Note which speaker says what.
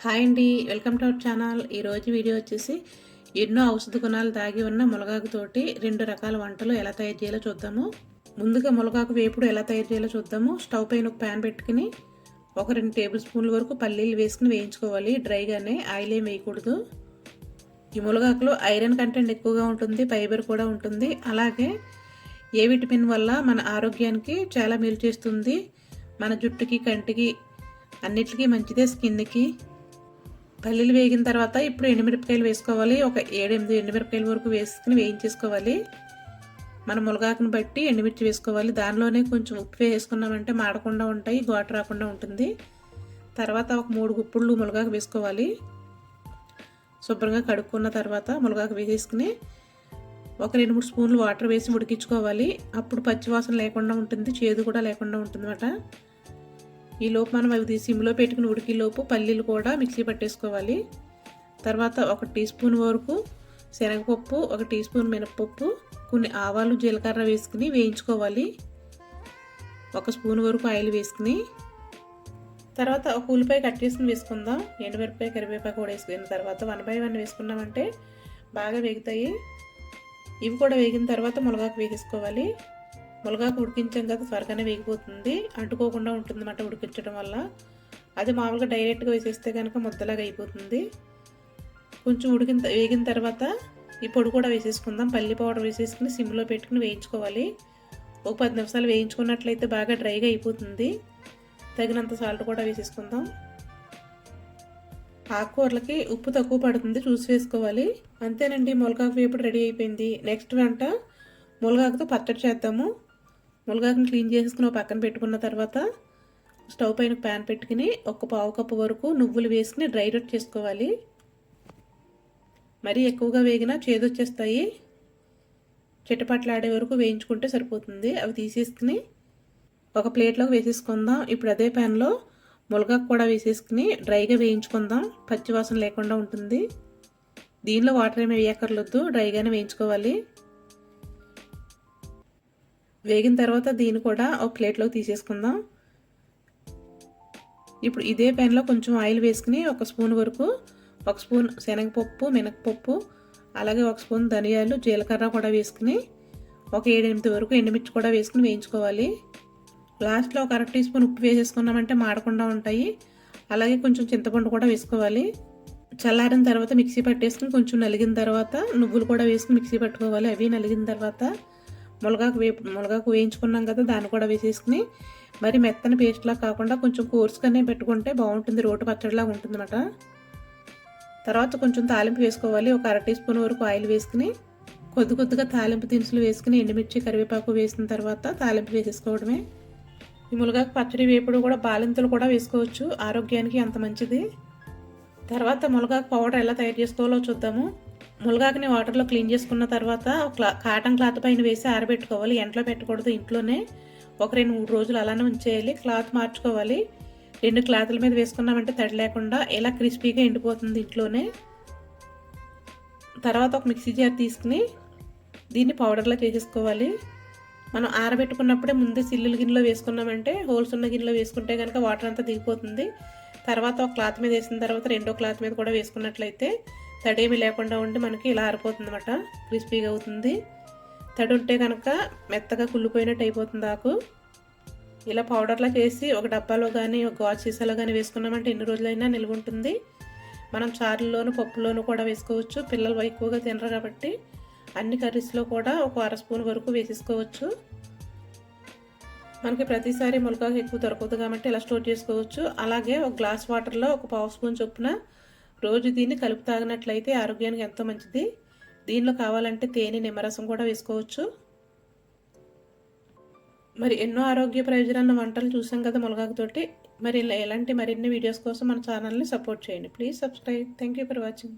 Speaker 1: Hi అండి welcome to our channel. ఈరోజు video వచ్చేసి ఎన్నో ఔషధ గుణాలు దాగి ఉన్న మునగాకుతోటి రెండు రకాల వంటలు ఎలా తయారు చేయాలో చూద్దాము. ముందుగా మునగాకు వేపుడు ఎలా తయారు చేయాలో చూద్దాము. స్టవ్ పైన ఒక ప్యాన్ పెట్టుకుని ఒక రెండు టేబుల్ స్పూన్ల వరకు పల్లీలు వేసుకుని వేయించుకోవాలి. డ్రైగానే ఆయిల్ ఏం వేయకూడదు. ఈ మునగాకులో ఐరన్ కంటెంట్ ఎక్కువగా ఉంటుంది ఫైబర్ కూడా ఉంటుంది. అలాగే ఏ విటమిన్ వల్ల మన ఆరోగ్యానికి చాలా మేలు చేస్తుంది. మన జుట్టుకి కంటికి అన్నిటికీ మంచిదే స్కిన్కి. పల్లీలు వేగిన తర్వాత ఇప్పుడు ఎండుమిరపకాయలు వేసుకోవాలి. ఒక ఏడెనిమిది ఎండుమిరపకాయల వరకు వేసుకుని వేయించేసుకోవాలి. మన ములగాకును బట్టి ఎండుమిర్చి వేసుకోవాలి. దానిలోనే కొంచెం ఉప్పు వేసుకున్నామంటే మాడకుండా ఉంటాయి ఘాటు రాకుండా ఉంటుంది. తర్వాత ఒక మూడు గుప్పుళ్ళు ములగాకు వేసుకోవాలి. శుభ్రంగా కడుక్కున్న తర్వాత ములగాకు వేసేసుకుని ఒక రెండు మూడు స్పూన్లు వాటర్ వేసి ఉడికించుకోవాలి. అప్పుడు పచ్చివాసన లేకుండా ఉంటుంది చేదు కూడా లేకుండా ఉంటుంది అన్నమాట ఈ లోపు మనం అవి సిమ్లో పెట్టుకుని ఉడికిలోపు పల్లీలు కూడా మిక్సీ పట్టేసుకోవాలి. తర్వాత ఒక టీ స్పూన్ వరకు శనగపప్పు ఒక టీ స్పూన్ మినపప్పు కొన్ని ఆవాలు జీలకర్ర వేసుకుని వేయించుకోవాలి. ఒక స్పూన్ వరకు ఆయిల్ వేసుకుని. తర్వాత ఒక ఉల్లిపాయ కట్ చేసుకుని వేసుకుందాం. ఎండుమిరపాయ కరివేపాకు కూడా వేసుకున్న తర్వాత వన్ బై వన్ వేసుకున్నామంటే బాగా వేగుతాయి. ఇవి కూడా వేగిన తర్వాత మునగాకు వేసేసుకోవాలి. ములగాకు ఉడికించాం కదా త్వరగానే వేగిపోతుంది. అంటుకోకుండా ఉంటుంది అన్నమాట ఉడికించడం వల్ల. అది మామూలుగా డైరెక్ట్గా వేసేస్తే కనుక ముద్దలాగా అయిపోతుంది. కొంచెం ఉడికిన వేగిన తర్వాత ఈ పొడి కూడా వేసేసుకుందాం. పల్లి పౌడర్ వేసేసుకుని సిమ్లో పెట్టుకుని వేయించుకోవాలి. ఒక పది నిమిషాలు వేయించుకున్నట్లయితే బాగా డ్రైగా అయిపోతుంది. తగినంత సాల్ట్ కూడా వేసేసుకుందాం. ఆకుకూరలకి ఉప్పు తక్కువ పడుతుంది చూసి వేసుకోవాలి. అంతేనండి ములగాకు వేపుడు రెడీ అయిపోయింది. నెక్స్ట్ వంట ములగాకుతో పచ్చడి చేద్దాము. ములగాకుని క్లీన్ చేసుకుని పక్కన పెట్టుకున్న తర్వాత స్టవ్ పైన ప్యాన్ పెట్టుకుని ఒక పావు కప్పు వరకు నువ్వులు వేసుకుని డ్రై రోట్ చేసుకోవాలి. మరీ ఎక్కువగా వేగినా చేదొచ్చేస్తాయి. చిట్టపట్లాడే వరకు వేయించుకుంటే సరిపోతుంది. అవి తీసేసుకుని ఒక ప్లేట్లోకి వేసేసుకుందాం. ఇప్పుడు అదే ప్యాన్లో ములగాకు కూడా వేసేసుకుని డ్రైగా వేయించుకుందాం. పచ్చివాసన లేకుండా ఉంటుంది. దీనిలో వాటర్ ఏమి వేయక్కర్లొద్దు డ్రైగానే వేయించుకోవాలి. వేగిన తర్వాత దీన్ని కూడా ఒక ప్లేట్లోకి తీసేసుకుందాం. ఇప్పుడు ఇదే ప్యాన్లో కొంచెం ఆయిల్ వేసుకుని ఒక స్పూన్ వరకు ఒక స్పూన్ శనగపప్పు మినపప్పు అలాగే ఒక స్పూన్ ధనియాలు జీలకర్ర కూడా వేసుకుని ఒక ఏడెనిమిది వరకు ఎండుమిర్చి కూడా వేసుకుని వేయించుకోవాలి. లాస్ట్లో ఒక అర టీ స్పూన్ ఉప్పు వేసేసుకున్నామంటే మాడకుండా ఉంటాయి. అలాగే కొంచెం చింతపండు కూడా వేసుకోవాలి. చల్లారిన తర్వాత మిక్సీ పట్టేసుకుని కొంచెం నలిగిన తర్వాత నువ్వులు కూడా వేసుకుని మిక్సీ పట్టుకోవాలి. అవి నలిగిన తర్వాత మునగాకు వేపు మునగాకు వేయించుకున్నాం కదా దాన్ని కూడా వేసేసుకుని మరి మెత్తని పేస్ట్లా కాకుండా కొంచెం కోర్సుగానే పెట్టుకుంటే బాగుంటుంది రోటి పచ్చడిలాగా ఉంటుందన్నమాట. తర్వాత కొంచెం తాలింపు వేసుకోవాలి ఒక అర టీ స్పూన్ వరకు ఆయిల్ వేసుకుని కొద్ది కొద్దిగా తాలింపు దినుసులు వేసుకుని ఎండుమిర్చి కరివేపాకు వేసిన తర్వాత తాలింపు వేసేసుకోవడమే. ఈ మునగాకు పచ్చడి వేపుడు కూడా బాలింతలు కూడా వేసుకోవచ్చు ఆరోగ్యానికి అంత మంచిది. తర్వాత మునగాకు పౌడర్ ఎలా తయారు చేసుకోవాలో చూద్దాము. ములగాకుని వాటర్లో క్లీన్ చేసుకున్న తర్వాత క్లా కాటన్ క్లాత్ పైన వేసి ఆరబెట్టుకోవాలి. ఎంట్లో పెట్టకూడదు ఇంట్లోనే. ఒక రెండు మూడు రోజులు అలానే ఉంచేయాలి. క్లాత్ మార్చుకోవాలి. రెండు క్లాతుల మీద వేసుకున్నామంటే తడి లేకుండా ఎలా క్రిస్పీగా ఎండిపోతుంది ఇంట్లోనే. తర్వాత ఒక మిక్సీ జార్ తీసుకుని దీన్ని పౌడర్లో చేసేసుకోవాలి. మనం ఆరబెట్టుకున్నప్పుడే ముందే సిల్లుల గిన్నెలో వేసుకున్నామంటే హోల్స్ ఉన్న గిన్నెలో వేసుకుంటే కనుక వాటర్ అంతా దిగిపోతుంది. తర్వాత ఒక క్లాత్ మీద వేసిన తర్వాత రెండో క్లాత్ మీద కూడా వేసుకున్నట్లయితే తడేమి లేకుండా ఉండి మనకి ఇలా ఆరిపోతుంది అనమాట క్రిస్పీగా అవుతుంది. తడి ఉంటే కనుక మెత్తగా కుళ్ళిపోయినట్టు అయిపోతుంది ఆకు. ఇలా పౌడర్లా చేసి ఒక డబ్బాలో కానీ ఒక గాజు సీసాలో కానీ వేసుకున్నామంటే ఎన్ని రోజులైనా నిల్వ ఉంటుంది. మనం చారుల్లోను పప్పులోను కూడా వేసుకోవచ్చు. పిల్లలు ఎక్కువగా తినరు కాబట్టి అన్ని కర్రీస్లో కూడా ఒక అర స్పూన్ వరకు వేసేసుకోవచ్చు. మనకి ప్రతిసారి ములకాకు ఎక్కువ దొరకదు కాబట్టి ఇలా స్టోర్ చేసుకోవచ్చు. అలాగే ఒక గ్లాస్ వాటర్లో ఒక పావు స్పూన్ చొప్పున రోజు దీన్ని కలుపు తాగినట్లయితే ఆరోగ్యానికి ఎంతో మంచిది. దీనిలో కావాలంటే తేనె నిమ్మరసం కూడా వేసుకోవచ్చు. మరి ఎన్నో ఆరోగ్య ప్రయోజనాల వంటలు చూసాం కదా మునగాకుతోటి. మరి ఇలా ఎలాంటి మరిన్ని వీడియోస్ కోసం మన ఛానల్ని సపోర్ట్ చేయండి. Please subscribe. Thank you for watching.